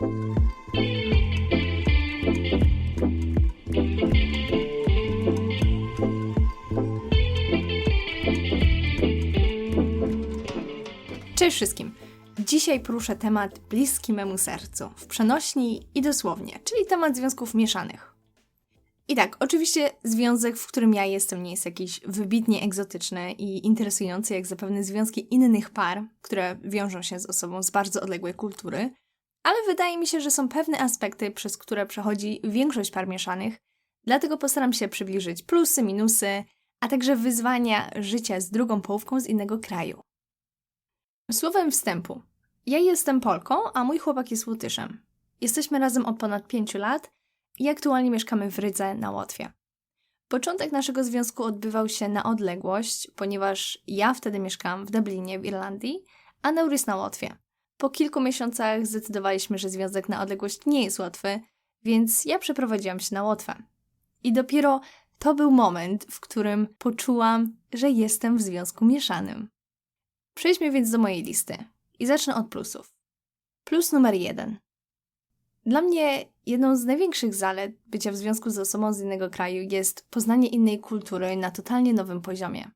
Cześć wszystkim! Dzisiaj poruszę temat bliski memu sercu, w przenośni i dosłownie, czyli temat związków mieszanych. I tak, oczywiście związek, w którym ja jestem, nie jest jakiś wybitnie egzotyczny i interesujący, jak zapewne związki innych par, które wiążą się z osobą z bardzo odległej kultury, ale wydaje mi się, że są pewne aspekty, przez które przechodzi większość par mieszanych, dlatego postaram się przybliżyć plusy, minusy, a także wyzwania życia z drugą połówką z innego kraju. Słowem wstępu. Ja jestem Polką, a mój chłopak jest Łotyszem. Jesteśmy razem od ponad pięciu lat i aktualnie mieszkamy w Rydze na Łotwie. Początek naszego związku odbywał się na odległość, ponieważ ja wtedy mieszkałam w Dublinie w Irlandii, a Neurys na Łotwie. Po kilku miesiącach zdecydowaliśmy, że związek na odległość nie jest łatwy, więc ja przeprowadziłam się na Łotwę. I dopiero to był moment, w którym poczułam, że jestem w związku mieszanym. Przejdźmy więc do mojej listy i zacznę od plusów. Plus numer jeden. Dla mnie jedną z największych zalet bycia w związku z osobą z innego kraju jest poznanie innej kultury na totalnie nowym poziomie.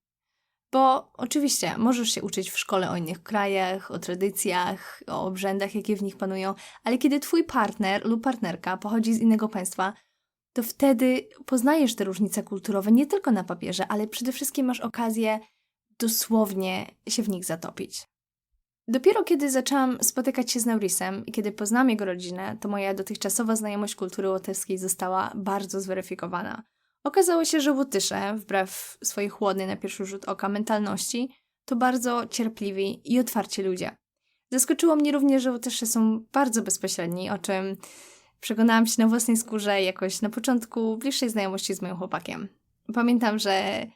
Bo oczywiście możesz się uczyć w szkole o innych krajach, o tradycjach, o obrzędach, jakie w nich panują, ale kiedy twój partner lub partnerka pochodzi z innego państwa, to wtedy poznajesz te różnice kulturowe nie tylko na papierze, ale przede wszystkim masz okazję dosłownie się w nich zatopić. Dopiero kiedy zaczęłam spotykać się z Naurisem i kiedy poznałam jego rodzinę, to moja dotychczasowa znajomość kultury łotewskiej została bardzo zweryfikowana. Okazało się, że Łotysze, wbrew swojej chłodnej na pierwszy rzut oka mentalności, to bardzo cierpliwi i otwarci ludzie. Zaskoczyło mnie również, że Łotysze są bardzo bezpośredni, o czym przekonałam się na własnej skórze jakoś na początku bliższej znajomości z moim chłopakiem. Pamiętam, że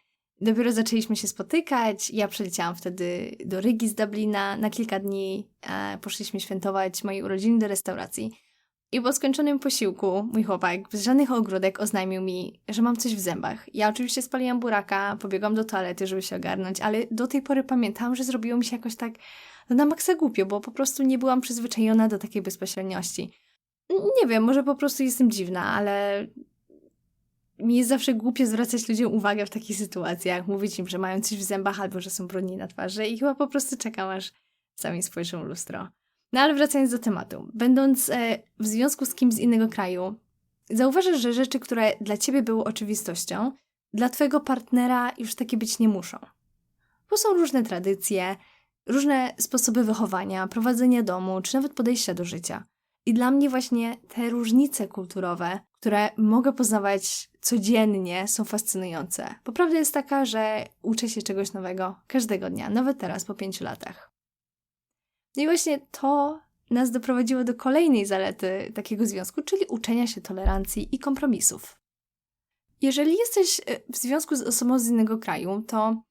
Dopiero zaczęliśmy się spotykać. Ja przyleciałam wtedy do Rygi z Dublina na kilka dni. E, poszliśmy świętować moje urodziny do restauracji. I po skończonym posiłku mój chłopak bez żadnych ogródek oznajmił mi, że mam coś w zębach. Ja oczywiście spaliłam buraka, pobiegłam do toalety, żeby się ogarnąć, ale do tej pory pamiętam, że zrobiło mi się jakoś tak no na maksa głupio, bo po prostu nie byłam przyzwyczajona do takiej bezpośredniości. Nie wiem, może po prostu jestem dziwna, ale mi jest zawsze głupie zwracać ludziom uwagę w takich sytuacjach, mówić im, że mają coś w zębach albo że są brudni na twarzy i chyba po prostu czekam, aż sami spojrzą lustro. No ale wracając do tematu. Będąc e, w związku z kimś z innego kraju, zauważasz, że rzeczy, które dla ciebie były oczywistością, dla twojego partnera już takie być nie muszą. Bo są różne tradycje, różne sposoby wychowania, prowadzenia domu, czy nawet podejścia do życia. I dla mnie właśnie te różnice kulturowe, które mogę poznawać codziennie, są fascynujące. Bo prawda jest taka, że uczę się czegoś nowego każdego dnia, nawet teraz po pięciu latach. No i właśnie to nas doprowadziło do kolejnej zalety takiego związku, czyli uczenia się tolerancji i kompromisów. Jeżeli jesteś e, w związku z osobą z innego kraju, to,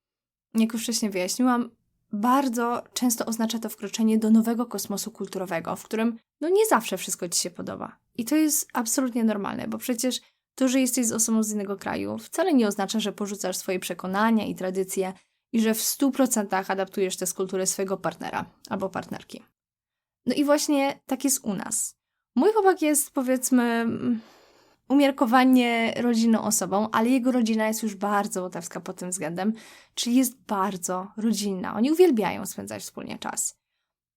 jak już wcześniej wyjaśniłam, bardzo często oznacza to wkroczenie do nowego kosmosu kulturowego, w którym no nie zawsze wszystko ci się podoba. I to jest absolutnie normalne, bo przecież to, że jesteś z osobą z innego kraju, wcale nie oznacza, że porzucasz swoje przekonania i tradycje i że w 100% adaptujesz te z kultury swojego partnera albo partnerki. No i właśnie tak jest u nas. Mój chłopak jest, powiedzmy, umiarkowanie rodzinną osobą, ale jego rodzina jest już bardzo łotewska pod tym względem, czyli jest bardzo rodzinna. Oni uwielbiają spędzać wspólnie czas.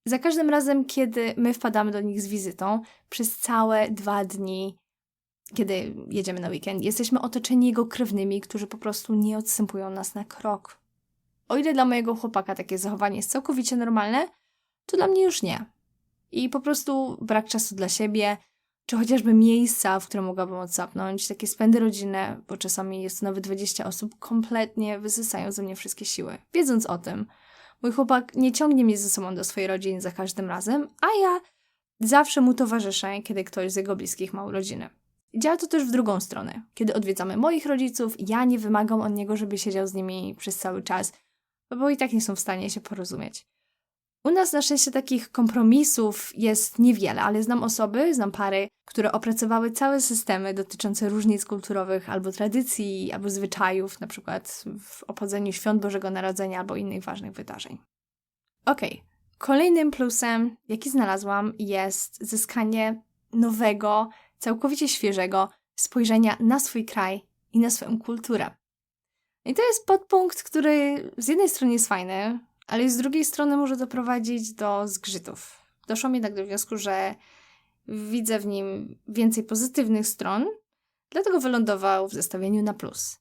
Za każdym razem, kiedy my wpadamy do nich z wizytą, przez całe dwa dni, kiedy jedziemy na weekend, jesteśmy otoczeni jego krewnymi, którzy po prostu nie odstępują nas na krok. O ile dla mojego chłopaka takie zachowanie jest całkowicie normalne, to dla mnie już nie. I po prostu brak czasu dla siebie, czy chociażby miejsca, w które mogłabym odsapnąć, takie spędy rodzinne, bo czasami jest to nawet 20 osób, kompletnie wysysają ze mnie wszystkie siły. Wiedząc o tym, mój chłopak nie ciągnie mnie ze sobą do swojej rodziny za każdym razem, a ja zawsze mu towarzyszę, kiedy ktoś z jego bliskich ma urodziny. Działa to też w drugą stronę. Kiedy odwiedzamy moich rodziców, ja nie wymagam od niego, żeby siedział z nimi przez cały czas, bo i tak nie są w stanie się porozumieć. U nas na szczęście takich kompromisów jest niewiele, ale znam osoby, znam pary, które opracowały całe systemy dotyczące różnic kulturowych albo tradycji, albo zwyczajów, na przykład w obchodzeniu świąt Bożego Narodzenia albo innych ważnych wydarzeń. Okej, okay. Kolejnym plusem, jaki znalazłam, jest zyskanie nowego, całkowicie świeżego spojrzenia na swój kraj i na swoją kulturę. I to jest podpunkt, który z jednej strony jest fajny, ale z drugiej strony może doprowadzić do zgrzytów. Doszłam jednak do wniosku, że widzę w nim więcej pozytywnych stron, dlatego wylądował w zestawieniu na plus.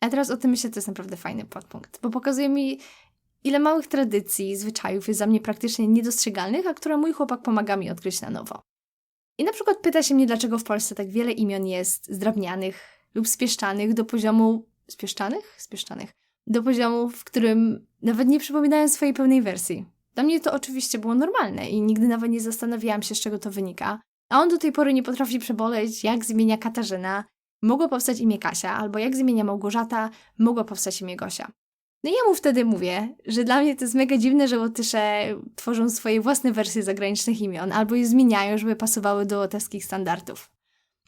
A teraz o tym myślę, to jest naprawdę fajny podpunkt, bo pokazuje mi, ile małych tradycji, zwyczajów jest za mnie praktycznie niedostrzegalnych, a które mój chłopak pomaga mi odkryć na nowo. I na przykład pyta się mnie, dlaczego w Polsce tak wiele imion jest zdrabnianych lub spieszczanych do poziomu. Spieszczanych? Spieszczanych. Do poziomu, w którym nawet nie przypominają swojej pełnej wersji. Dla mnie to oczywiście było normalne i nigdy nawet nie zastanawiałam się, z czego to wynika. A on do tej pory nie potrafi przeboleć, jak z imienia Katarzyna mogło powstać imię Kasia, albo jak z imienia Małgorzata mogło powstać imię Gosia. No i ja mu wtedy mówię, że dla mnie to jest mega dziwne, że Łotysze tworzą swoje własne wersje zagranicznych imion, albo je zmieniają, żeby pasowały do łotewskich standardów.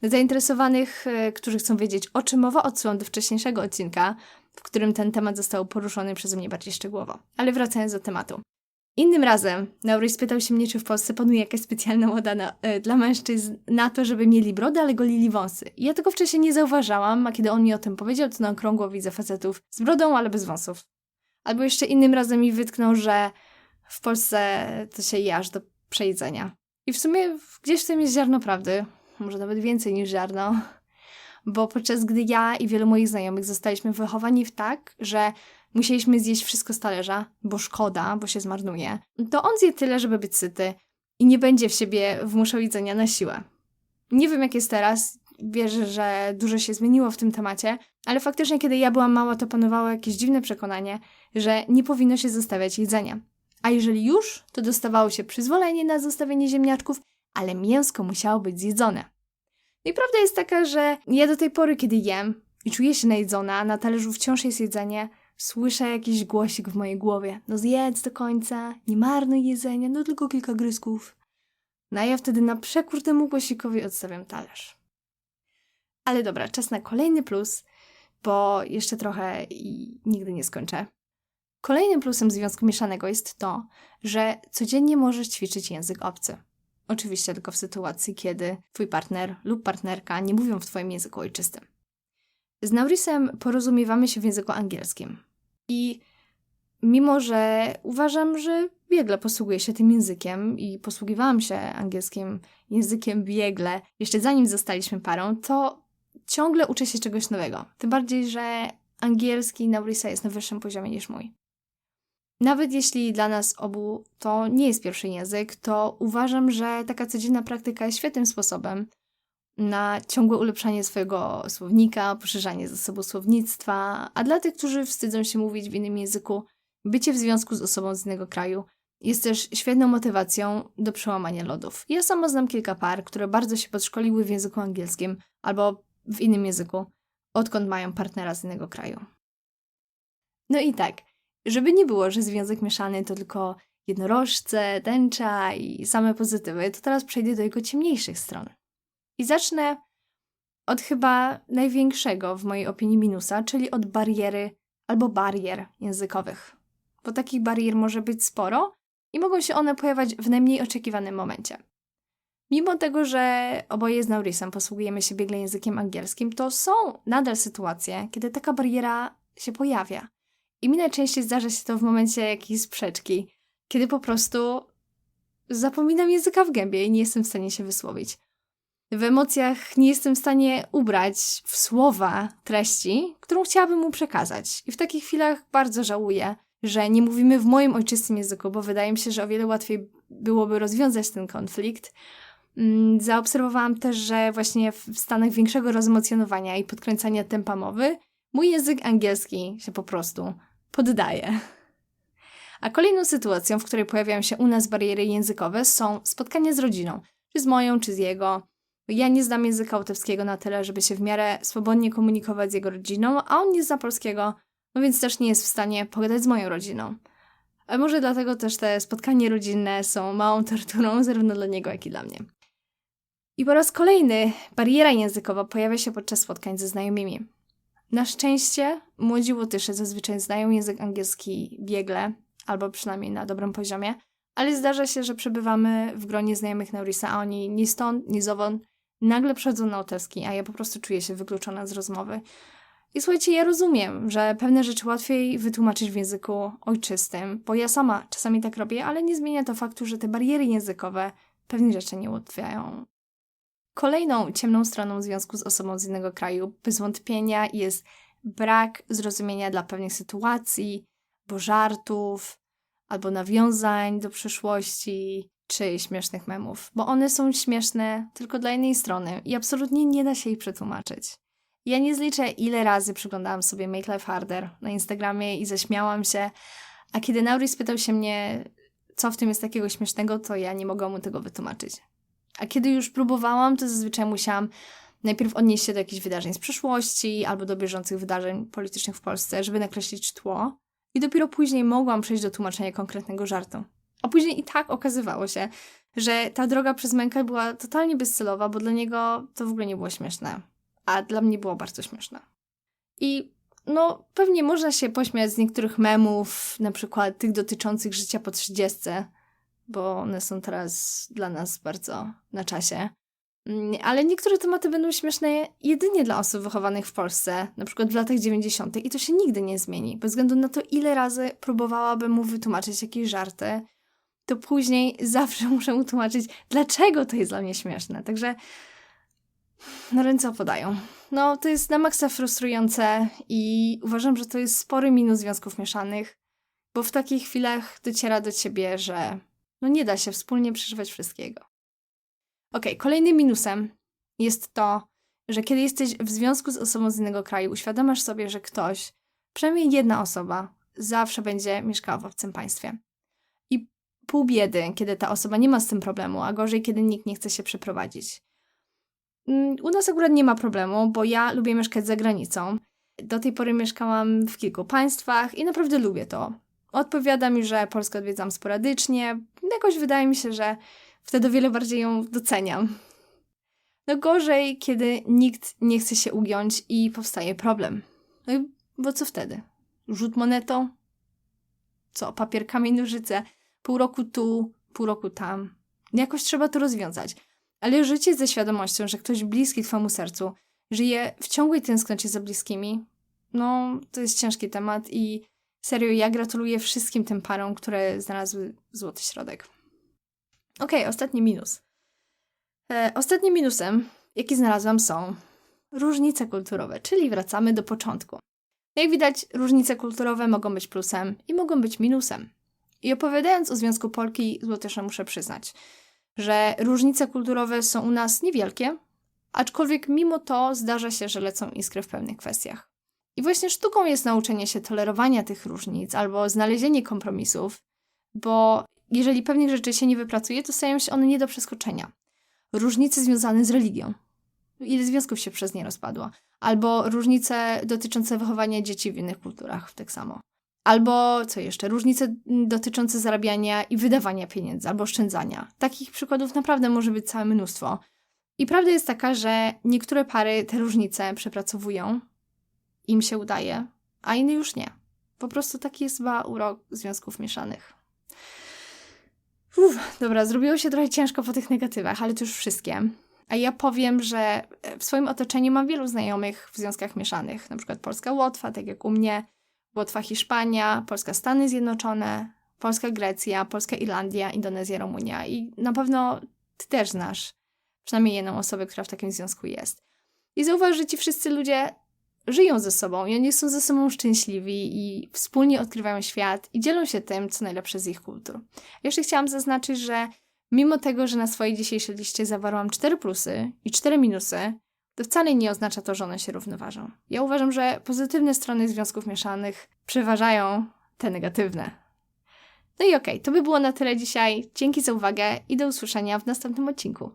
Zainteresowanych, e, którzy chcą wiedzieć o czym mowa, odsyłam do wcześniejszego odcinka, w którym ten temat został poruszony przeze mnie bardziej szczegółowo. Ale wracając do tematu. Innym razem Nauryś spytał się mnie, czy w Polsce panuje jakaś specjalna moda na, y, dla mężczyzn na to, żeby mieli brodę, ale golili wąsy. I ja tego wcześniej nie zauważałam, a kiedy on mi o tym powiedział, to na okrągło widzę facetów z brodą, ale bez wąsów. Albo jeszcze innym razem mi wytknął, że w Polsce to się je aż do przejedzenia. I w sumie gdzieś w tym jest ziarno prawdy, może nawet więcej niż ziarno, bo podczas gdy ja i wielu moich znajomych zostaliśmy wychowani w tak, że musieliśmy zjeść wszystko z talerza, bo szkoda, bo się zmarnuje, to on zje tyle, żeby być syty i nie będzie w siebie wmuszał jedzenia na siłę. Nie wiem, jak jest teraz, wierzę, że dużo się zmieniło w tym temacie, ale faktycznie, kiedy ja byłam mała, to panowało jakieś dziwne przekonanie, że nie powinno się zostawiać jedzenia. A jeżeli już, to dostawało się przyzwolenie na zostawienie ziemniaczków, ale mięsko musiało być zjedzone. No i prawda jest taka, że ja do tej pory, kiedy jem i czuję się najedzona, na talerzu wciąż jest jedzenie, słyszę jakiś głosik w mojej głowie. No zjedz do końca, nie marnuj jedzenia, no tylko kilka grysków. No a ja wtedy na przekór temu głosikowi odstawiam talerz. Ale dobra, czas na kolejny plus, bo jeszcze trochę i nigdy nie skończę. Kolejnym plusem związku mieszanego jest to, że codziennie możesz ćwiczyć język obcy. Oczywiście tylko w sytuacji, kiedy twój partner lub partnerka nie mówią w twoim języku ojczystym. Z Naurisem porozumiewamy się w języku angielskim. I mimo, że uważam, że biegle posługuję się tym językiem i posługiwałam się angielskim językiem biegle, jeszcze zanim zostaliśmy parą, to ciągle uczę się czegoś nowego. Tym bardziej, że angielski Naurisa jest na wyższym poziomie niż mój. Nawet jeśli dla nas obu to nie jest pierwszy język, to uważam, że taka codzienna praktyka jest świetnym sposobem na ciągłe ulepszanie swojego słownika, poszerzanie zasobu słownictwa, a dla tych, którzy wstydzą się mówić w innym języku, bycie w związku z osobą z innego kraju jest też świetną motywacją do przełamania lodów. Ja sama znam kilka par, które bardzo się podszkoliły w języku angielskim albo w innym języku, odkąd mają partnera z innego kraju. No i tak, żeby nie było, że związek mieszany to tylko jednorożce, tęcza i same pozytywy, to teraz przejdę do jego ciemniejszych stron. I zacznę od chyba największego w mojej opinii minusa, czyli od bariery albo barier językowych. Bo takich barier może być sporo i mogą się one pojawiać w najmniej oczekiwanym momencie. Mimo tego, że oboje z Naurisem posługujemy się biegle językiem angielskim, to są nadal sytuacje, kiedy taka bariera się pojawia. I mi najczęściej zdarza się to w momencie jakiejś sprzeczki, kiedy po prostu zapominam języka w gębie i nie jestem w stanie się wysłowić w emocjach nie jestem w stanie ubrać w słowa treści, którą chciałabym mu przekazać. I w takich chwilach bardzo żałuję, że nie mówimy w moim ojczystym języku, bo wydaje mi się, że o wiele łatwiej byłoby rozwiązać ten konflikt. Mm, zaobserwowałam też, że właśnie w stanach większego rozemocjonowania i podkręcania tempa mowy, mój język angielski się po prostu poddaje. A kolejną sytuacją, w której pojawiają się u nas bariery językowe, są spotkania z rodziną, czy z moją, czy z jego, ja nie znam języka łotewskiego na tyle, żeby się w miarę swobodnie komunikować z jego rodziną, a on nie zna polskiego, no więc też nie jest w stanie pogadać z moją rodziną. A może dlatego też te spotkania rodzinne są małą torturą zarówno dla niego, jak i dla mnie. I po raz kolejny bariera językowa pojawia się podczas spotkań ze znajomymi. Na szczęście młodzi Łotysze zazwyczaj znają język angielski biegle, albo przynajmniej na dobrym poziomie, ale zdarza się, że przebywamy w gronie znajomych Naurisa, a oni ni stąd, ni zowąd nagle przychodzą na oteski, a ja po prostu czuję się wykluczona z rozmowy. I słuchajcie, ja rozumiem, że pewne rzeczy łatwiej wytłumaczyć w języku ojczystym, bo ja sama czasami tak robię, ale nie zmienia to faktu, że te bariery językowe pewnych rzeczy nie ułatwiają. Kolejną ciemną stroną związku z osobą z innego kraju, bez wątpienia, jest brak zrozumienia dla pewnych sytuacji, bo żartów, albo nawiązań do przeszłości, czy śmiesznych memów, bo one są śmieszne tylko dla jednej strony i absolutnie nie da się ich przetłumaczyć. Ja nie zliczę, ile razy przyglądałam sobie Make Life Harder na Instagramie i zaśmiałam się, a kiedy Nauri spytał się mnie, co w tym jest takiego śmiesznego, to ja nie mogłam mu tego wytłumaczyć. A kiedy już próbowałam, to zazwyczaj musiałam najpierw odnieść się do jakichś wydarzeń z przeszłości albo do bieżących wydarzeń politycznych w Polsce, żeby nakreślić tło. I dopiero później mogłam przejść do tłumaczenia konkretnego żartu. A później i tak okazywało się, że ta droga przez mękę była totalnie bezcelowa, bo dla niego to w ogóle nie było śmieszne. A dla mnie było bardzo śmieszne. I no, pewnie można się pośmiać z niektórych memów, na przykład tych dotyczących życia po 30, bo one są teraz dla nas bardzo na czasie. Mm, ale niektóre tematy będą śmieszne jedynie dla osób wychowanych w Polsce, na przykład w latach 90. i to się nigdy nie zmieni. Bez względu na to, ile razy próbowałabym mu wytłumaczyć jakieś żarty, to później zawsze muszę mu tłumaczyć, dlaczego to jest dla mnie śmieszne. Także no ręce opadają. No, to jest na maksa frustrujące i uważam, że to jest spory minus związków mieszanych, bo w takich chwilach dociera do ciebie, że no nie da się wspólnie przeżywać wszystkiego. Ok, kolejnym minusem jest to, że kiedy jesteś w związku z osobą z innego kraju, uświadamiasz sobie, że ktoś, przynajmniej jedna osoba, zawsze będzie mieszkała w obcym państwie. I pół biedy, kiedy ta osoba nie ma z tym problemu, a gorzej, kiedy nikt nie chce się przeprowadzić. Mm, u nas akurat nie ma problemu, bo ja lubię mieszkać za granicą. Do tej pory mieszkałam w kilku państwach i naprawdę lubię to. Odpowiada mi, że Polskę odwiedzam sporadycznie. Jakoś wydaje mi się, że wtedy o wiele bardziej ją doceniam. No gorzej, kiedy nikt nie chce się ugiąć i powstaje problem. No i bo co wtedy? Rzut monetą? Co, papier, kamień, nożyce? Pół roku tu, pół roku tam. Jakoś trzeba to rozwiązać. Ale życie ze świadomością, że ktoś bliski twojemu sercu żyje w ciągłej tęsknocie za bliskimi, no to jest ciężki temat i serio ja gratuluję wszystkim tym parom, które znalazły złoty środek. Okay, ostatni minus. E, ostatnim minusem, jaki znalazłam, są różnice kulturowe, czyli wracamy do początku. Jak widać, różnice kulturowe mogą być plusem i mogą być minusem. I opowiadając o Związku Polki z Łotyszem muszę przyznać, że różnice kulturowe są u nas niewielkie, aczkolwiek mimo to zdarza się, że lecą iskry w pewnych kwestiach. I właśnie sztuką jest nauczenie się tolerowania tych różnic albo znalezienie kompromisów, bo jeżeli pewnych rzeczy się nie wypracuje, to stają się one nie do przeskoczenia. Różnice związane z religią. Ile związków się przez nie rozpadło? Albo różnice dotyczące wychowania dzieci w innych kulturach, tak samo. Albo co jeszcze? Różnice dotyczące zarabiania i wydawania pieniędzy, albo oszczędzania. Takich przykładów naprawdę może być całe mnóstwo. I prawda jest taka, że niektóre pary te różnice przepracowują, im się udaje, a inne już nie. Po prostu taki jest chyba urok związków mieszanych. Dobra, zrobiło się trochę ciężko po tych negatywach, ale to już wszystkie. A ja powiem, że w swoim otoczeniu mam wielu znajomych w związkach mieszanych, na przykład Polska Łotwa, tak jak u mnie, Łotwa Hiszpania, Polska Stany Zjednoczone, Polska Grecja, Polska Irlandia, Indonezja, Rumunia i na pewno ty też znasz przynajmniej jedną osobę, która w takim związku jest. I zauważ, że ci wszyscy ludzie żyją ze sobą i oni są ze sobą szczęśliwi i wspólnie odkrywają świat i dzielą się tym, co najlepsze z ich kultur. Jeszcze chciałam zaznaczyć, że mimo tego, że na swojej dzisiejszej liście zawarłam cztery plusy i cztery minusy, to wcale nie oznacza to, że one się równoważą. Ja uważam, że pozytywne strony związków mieszanych przeważają te negatywne. No i okej, okay, to by było na tyle dzisiaj. Dzięki za uwagę i do usłyszenia w następnym odcinku.